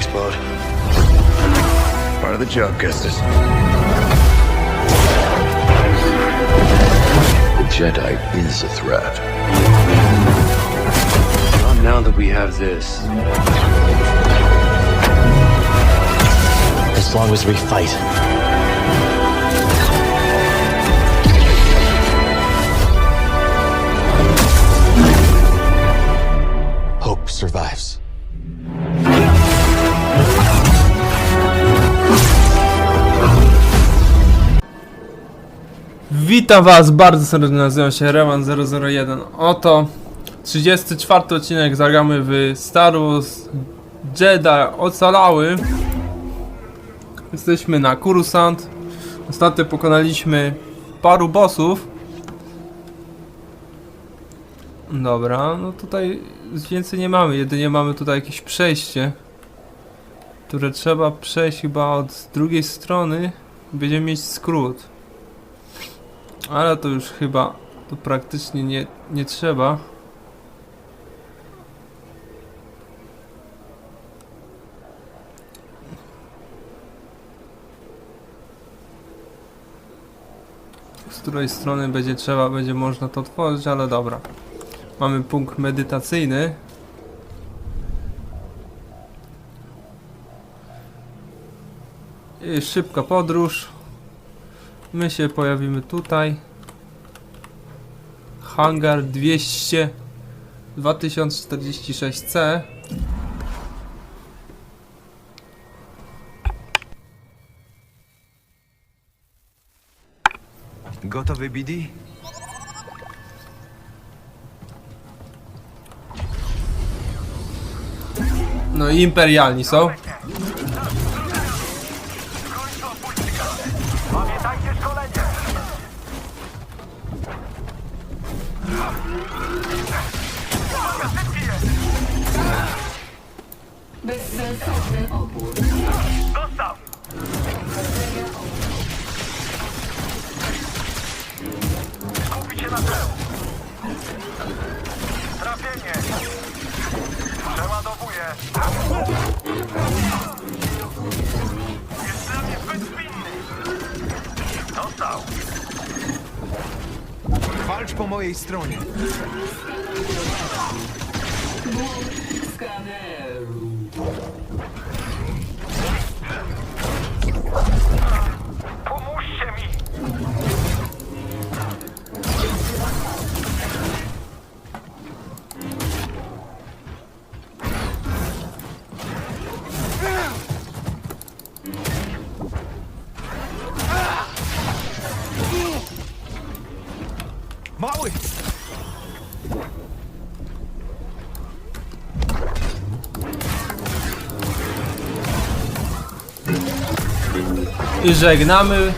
Thanks, Bode. Part of the job, Gustus. The Jedi is a threat. Not now that we have this. As long as we fight. Witam was bardzo serdecznie, nazywam się Reman001 Oto 34 odcinek zagramy w Star Wars Jedi Ocalały. Jesteśmy na Coruscant. Ostatnio pokonaliśmy paru bossów. Dobra, no tutaj więcej nie mamy, jedynie mamy tutaj jakieś przejście Które trzeba przejść chyba od drugiej strony. Będziemy mieć skrót ale to już chyba to praktycznie nie, nie trzeba. Z której strony będzie trzeba, będzie można to otworzyć, ale dobra. Mamy punkt medytacyjny. Szybka podróż. My się pojawimy tutaj. Hangar 200 2046C. Gotowy, BD? No i imperialni są. Po I żegnamy.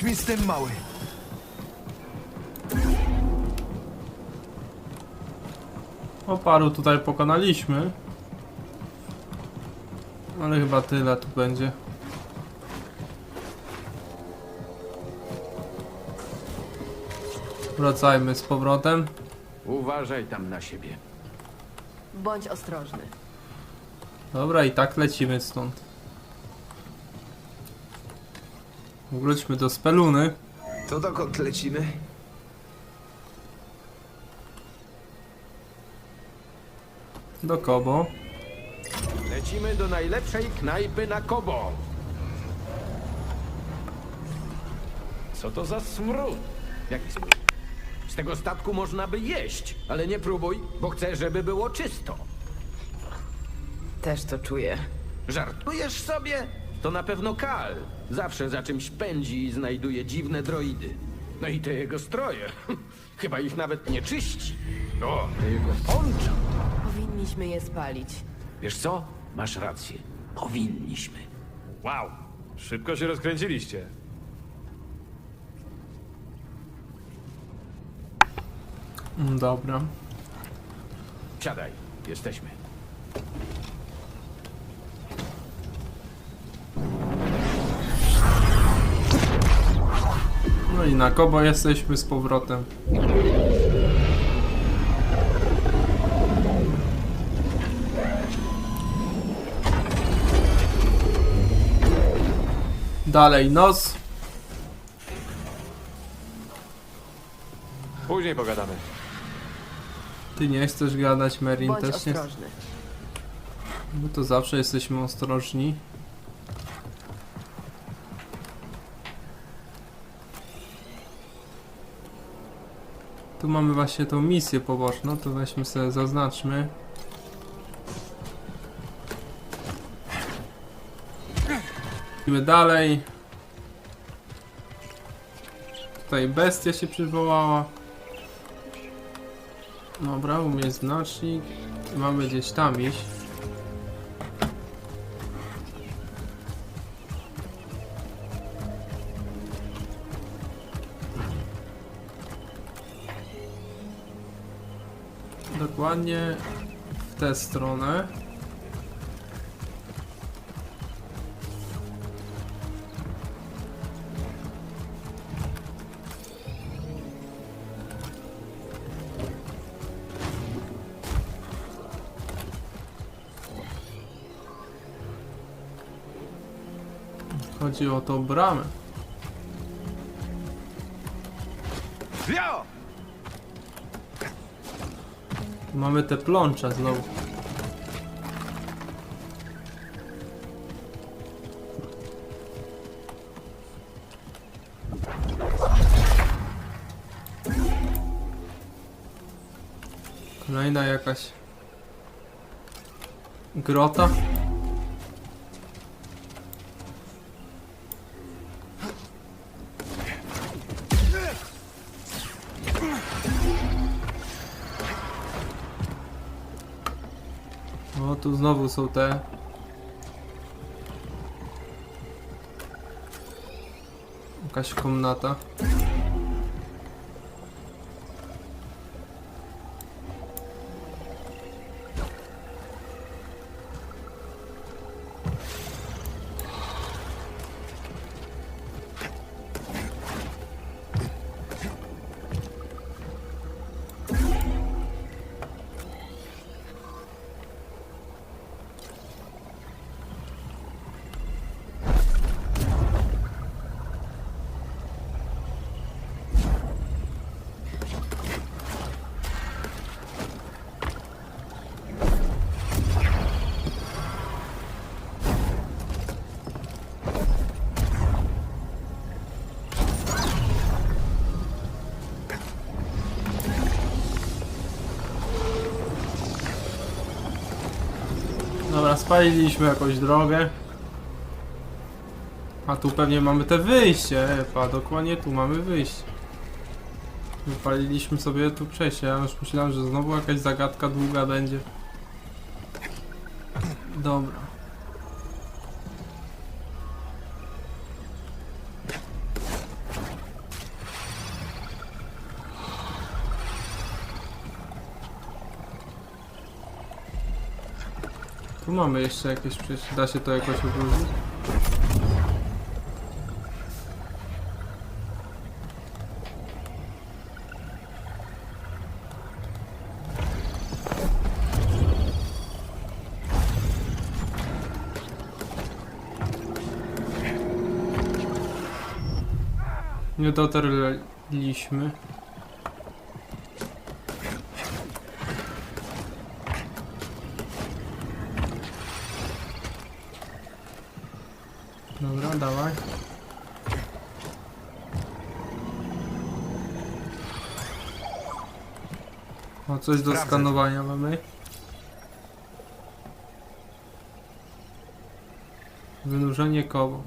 Rzuć mi z tym, mały. O paru tutaj pokonaliśmy. Ale chyba tyle tu będzie. Wracajmy z powrotem. Uważaj tam na siebie. Bądź ostrożny. Dobra, i tak lecimy stąd. Wróćmy do speluny. To dokąd lecimy? Do Kobo. Lecimy do najlepszej knajpy na Kobo. Co to za smród? Jaki smród? Z tego statku można by jeść, ale nie próbuj, bo chcę, żeby było czysto. Też to czuję. Żartujesz sobie? To na pewno Kal. Zawsze za czymś pędzi i znajduje dziwne droidy. No i te jego stroje. Chyba ich nawet nie czyści. No, te jego poncza. Powinniśmy je spalić. Wiesz co? Masz rację. Powinniśmy. Wow, szybko się rozkręciliście. Mm, Dobra. Siadaj, jesteśmy. No i na Kobo jesteśmy z powrotem. Dalej nos. Później pogadamy. Ty nie chcesz gadać, Merin Bądź też nie. ostrożny. No to zawsze jesteśmy ostrożni. Tu mamy właśnie tą misję poboczną, to weźmy sobie zaznaczmy. Idziemy dalej. Tutaj bestia się przywołała. Dobra, u mnie znacznik. Mamy gdzieś tam iść. Dokładnie w tę stronę. Chodzi o tą bramę. Mamy te plącza znowu. Kolejna jakaś grota. Znowu są te. Jakaś komnata. Dobra, spaliliśmy jakąś drogę. A tu pewnie mamy te wyjście, epa, dokładnie tu mamy wyjście. Wypaliliśmy sobie tu przejście, ja już myślałem, że znowu jakaś zagadka długa będzie. Dobra. Tu mamy jeszcze jakieś przejście, da się to jakoś odróżnić? Nie dotarliśmy. Dobra, dawaj. O, coś do Sprawdzę. skanowania mamy. Wynurzenie koło.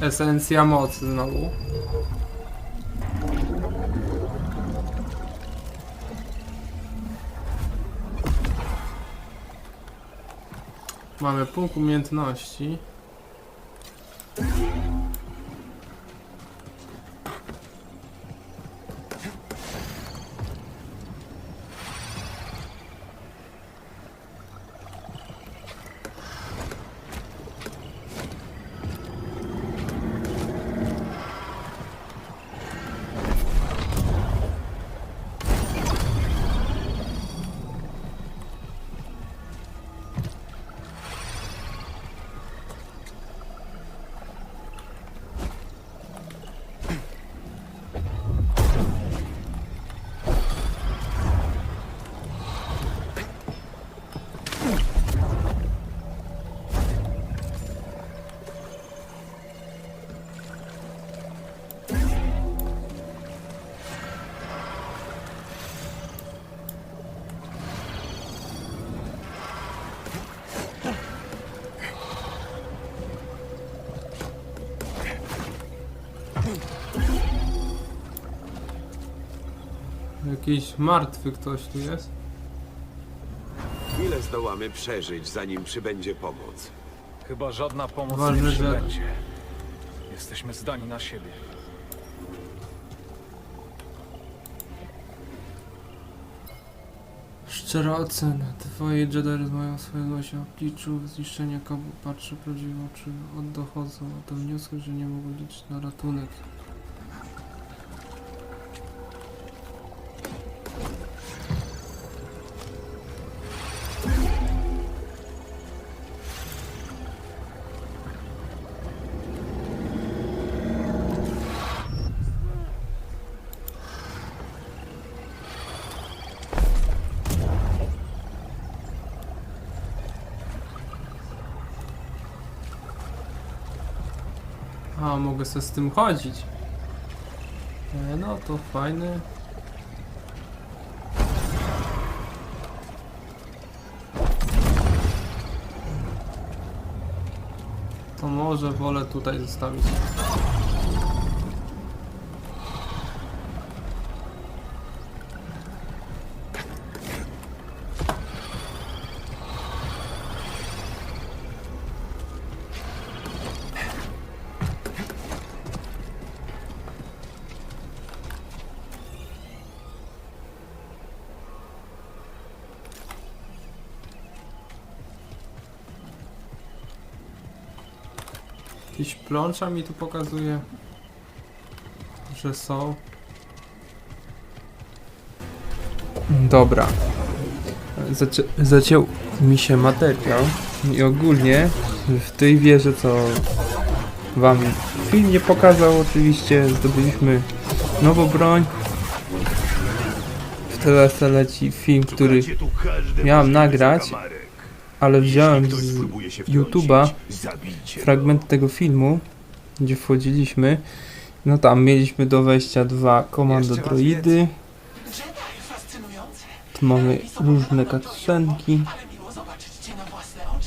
Esencja mocy znowu. Mamy punkt umiejętności. Jakiś martwy ktoś tu jest. Ile zdołamy przeżyć, zanim przybędzie pomoc? Chyba żadna pomoc Ważne, nie że- przybędzie. Jesteśmy zdani na siebie. Szczera ocena. Twoje Jedi mają swoje losie obliczu. Zniszczenie kabu patrzy prawdziwe oczy. Od dochodzą do wniosku, że nie mogą liczyć na ratunek. Mogę sobie z tym chodzić. E, no to fajne. To może wolę tutaj zostawić. Jakieś plącza mi tu pokazuje, że są. Dobra. Zaczę zaciął mi się materiał i ogólnie w tej wieży, co wam film nie pokazał, oczywiście zdobyliśmy nową broń. W TLS leci film, który miałem nagrać, ale wziąłem z YouTube'a fragment tego filmu, gdzie wchodziliśmy. No tam mieliśmy do wejścia dwa komando droidy. Tu mamy różne cutscenki,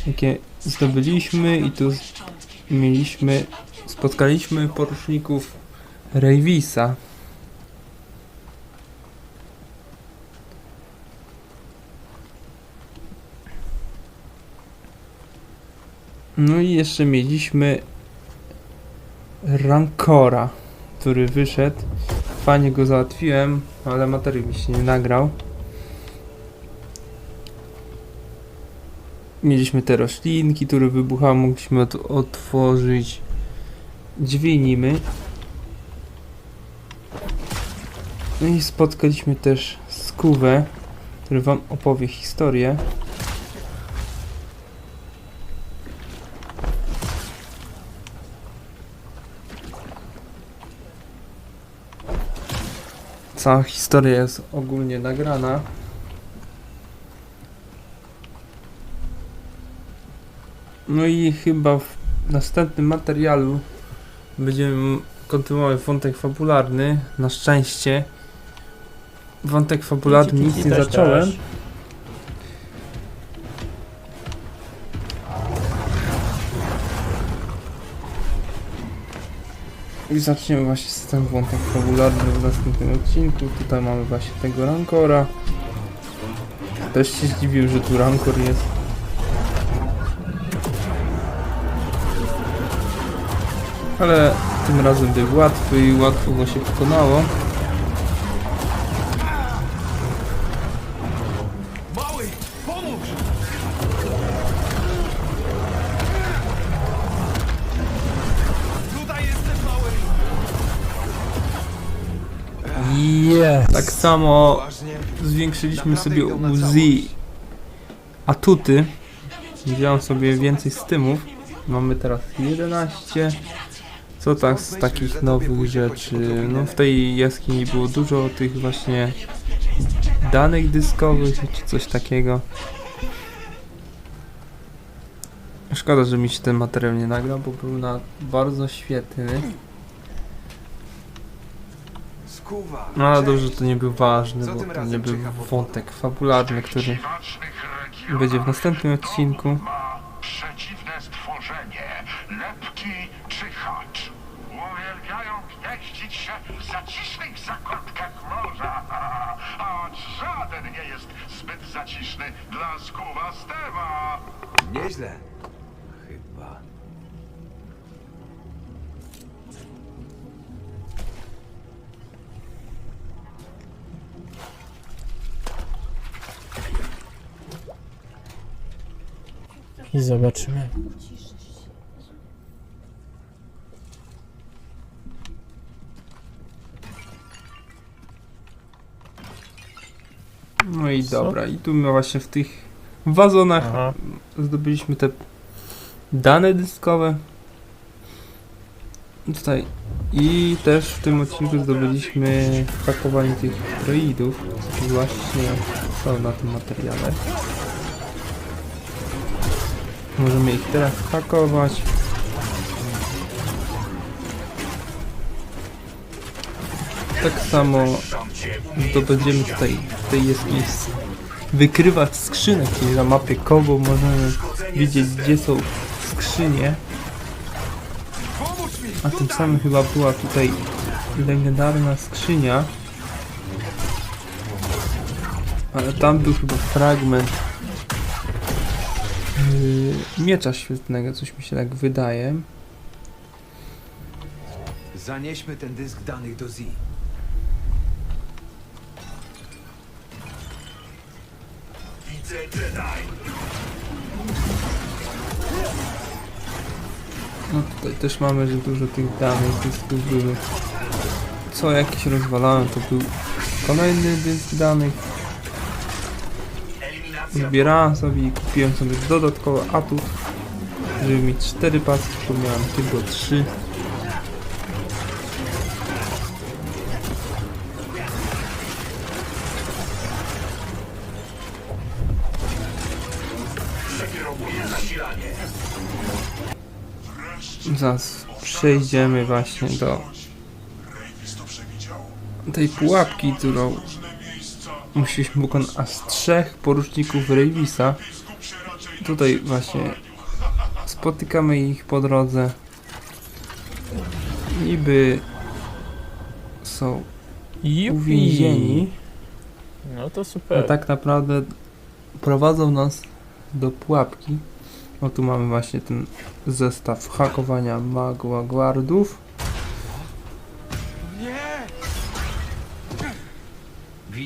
jakie zdobyliśmy i tu mieliśmy, spotkaliśmy poruszników Ravisa. No i jeszcze mieliśmy Rancora, który wyszedł. Fajnie go załatwiłem, ale materiał mi się nie nagrał. Mieliśmy te roślinki, które wybuchały, mogliśmy ot- otworzyć drzwi nimi. No i spotkaliśmy też Skuwę, który wam opowie historię. Cała historia jest ogólnie nagrana. No i chyba w następnym materiału będziemy kontynuować wątek fabularny. Na szczęście wątek fabularny nic nie zacząłem. I zaczniemy właśnie z ten wątek fabularny w następnym odcinku. Tutaj mamy właśnie tego Rancora. Też się zdziwił, że tu Rancor jest. Ale tym razem był łatwy i łatwo go się pokonało. Samo zwiększyliśmy sobie Uzi atuty. Wziąłem sobie więcej stymów. Mamy teraz 11. Co tak z takich nowych rzeczy? No w tej jaskini było dużo tych właśnie danych dyskowych czy coś takiego. Szkoda, że mi się ten materiał nie nagrał, bo był na bardzo świetny. Skuwa. No ale dobrze, że to nie był ważny, Co bo to razem nie był czeka wątek fabularny, który będzie w następnym odcinku. przeciwne stworzenie, lepki czy hacz. Uwielbiają gnieździć się w zacisznych zakątkach morza, a żaden nie jest zbyt zaciszny dla skuwa. Nieźle. Chyba. I zobaczymy. No i dobra, i tu my właśnie w tych wazonach Aha. zdobyliśmy te dane dyskowe. Tutaj i też w tym odcinku zdobyliśmy hakowanie tych droidów, właśnie są na tym materiale. Możemy ich teraz hakować. Tak samo zdobędziemy tutaj tej jaskini s- wykrywać skrzynek, czyli na mapie Kobo możemy widzieć gdzie są skrzynie. A tym samym chyba była tutaj legendarna skrzynia. Ale tam był chyba fragment miecza świetnego, coś mi się tak wydaje. Zanieśmy ten dysk danych do Z. No tutaj też mamy, że dużo tych danych dysków były. Co jakiś rozwalałem, to był kolejny dysk danych. Zbierałem sobie i kupiłem sobie dodatkowo atut, żeby mieć 4 paski, bo miałem tylko 3. Zaraz przejdziemy właśnie do tej pułapki, którą musieliśmy pokonać aż trzech poruczników Ravisa. Tutaj właśnie spotykamy ich po drodze. Niby są uwięzieni, No to a super. tak naprawdę prowadzą nas do pułapki. O tu mamy właśnie ten zestaw hakowania magła guardów.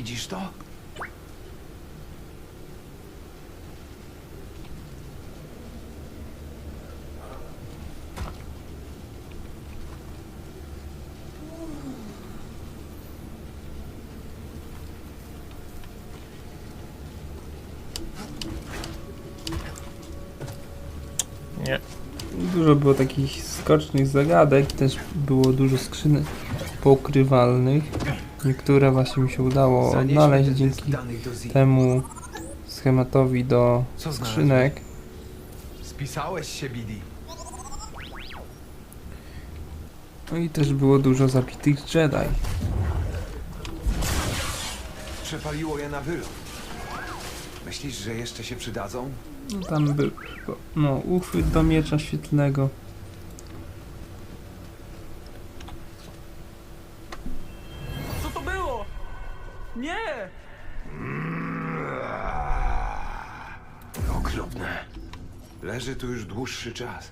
Widzisz to? Nie. Dużo było takich skocznych zagadek, też było dużo skrzynek pokrywalnych. Niektóre właśnie mi się udało odnaleźć dzięki temu schematowi do skrzynek. Spisałeś się, Bidi. No i też było dużo zabitych Jedi. Przepaliło je na wylot. Myślisz, że jeszcze się przydadzą? No tam był no, uchwyt do miecza świetlnego. Nie! Okropne. Leży tu już dłuższy czas.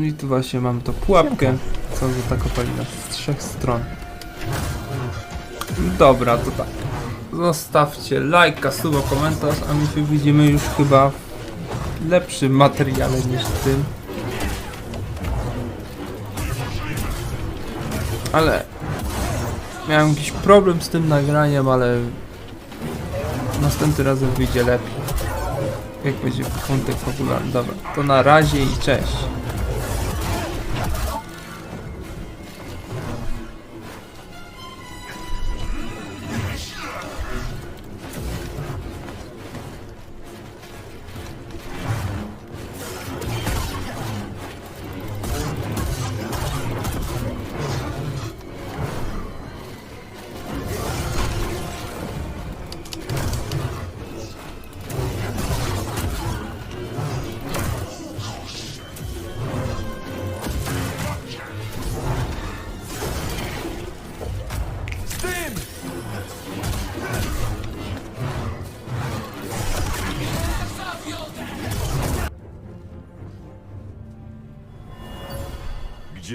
No i tu właśnie mam tą pułapkę, co zaatakowali nas z trzech stron. Dobra, to tak. Zostawcie lajka, suba, komentarz, a my się widzimy już chyba w lepszym materiale niż w tym. Ale miałem jakiś problem z tym nagraniem, ale następnym razem wyjdzie lepiej. Jak będzie wątek popularny. Dobra, to na razie i cześć.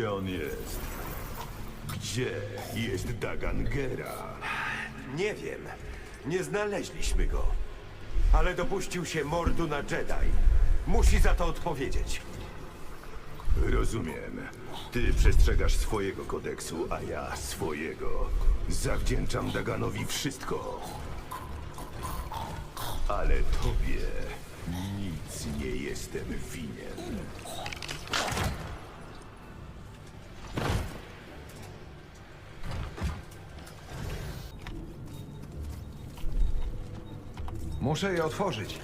Gdzie on jest? Gdzie jest Dagangera? Nie wiem. Nie znaleźliśmy go. Ale dopuścił się mordu na Jedi. Musi za to odpowiedzieć. Rozumiem. Ty przestrzegasz swojego kodeksu, a ja swojego. Zawdzięczam Daganowi wszystko. Ale tobie nic nie jestem winien. Muszę je otworzyć.